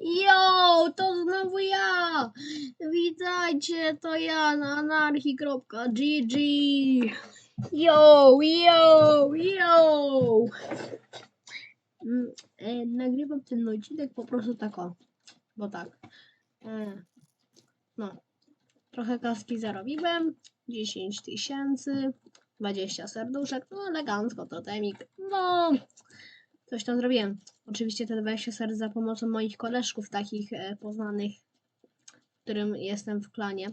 Jo, to znowu ja! Witajcie, to ja na anarchii.gg Yo, yo, yo! Mm, e, Nagrywam ten odcinek po prostu tak o, bo tak. E, no, trochę kaski zarobiłem, 10 tysięcy, 20 serduszek, no elegancko, totemik, no, coś tam zrobiłem. Oczywiście te 20 serc za pomocą moich koleżków takich e, poznanych, w którym jestem w klanie.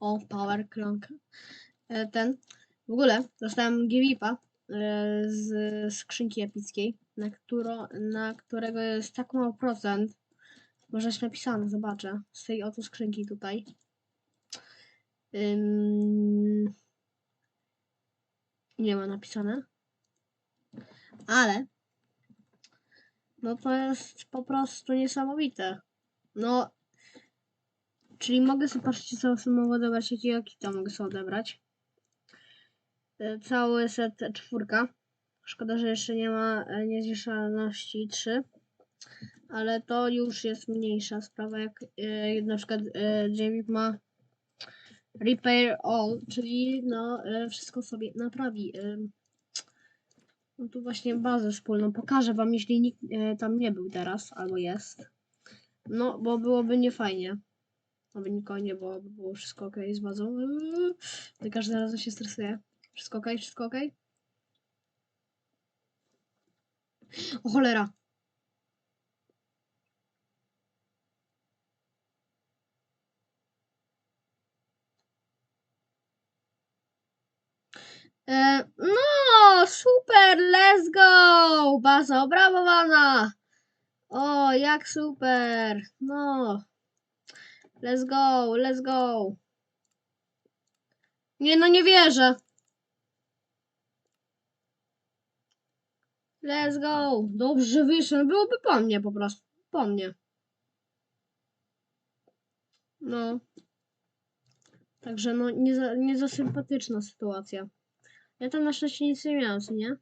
O, Power Crank. E, ten. W ogóle dostałem GVIPa e, z skrzynki epickiej, na, któro, na którego jest tak mało procent. Może jest napisane, zobaczę. Z tej oto skrzynki tutaj. Ym, nie ma napisane. Ale no to jest po prostu niesamowite. No, czyli mogę sobie, patrzcie, co sobie mogę odebrać, jakie to mogę sobie odebrać. E, Cały set czwórka. Szkoda, że jeszcze nie ma e, niezniszczalności 3. Ale to już jest mniejsza sprawa, jak e, na przykład e, Jamie ma Repair All, czyli no e, wszystko sobie naprawi. E, no tu właśnie bazę wspólną. Pokażę wam, jeśli nikt e, tam nie był teraz, albo jest. No, bo byłoby niefajnie. Aby nikogo nie było, by było wszystko ok z bazą. Eee, To każdy raz się stresuje. Wszystko ok? Wszystko ok? O cholera! E, no, super, let's go! Baza obrabowana! O, jak super! No, let's go, let's go! Nie, no nie wierzę! Let's go! Dobrze, wyszedł, byłoby po mnie po prostu, po mnie. No. Także no, nie nie za sympatyczna sytuacja. Ja tam na szczęście nic nie miałem, nie?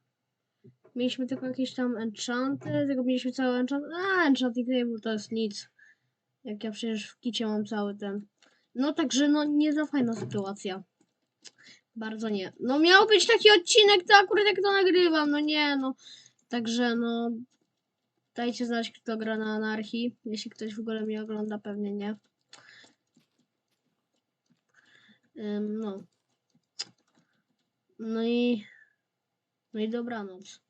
Mieliśmy tylko jakieś tam enchanty, tylko mieliśmy cały enchant. A, enchanting table to jest nic. Jak ja przecież w kicie mam cały ten. No także no nie za fajna sytuacja. Bardzo nie. No miał być taki odcinek, to akurat jak to nagrywam, no nie no. Także no dajcie znać kto gra na anarchii. Jeśli ktoś w ogóle mnie ogląda, pewnie nie. Ym, no. No i. No i dobranoc.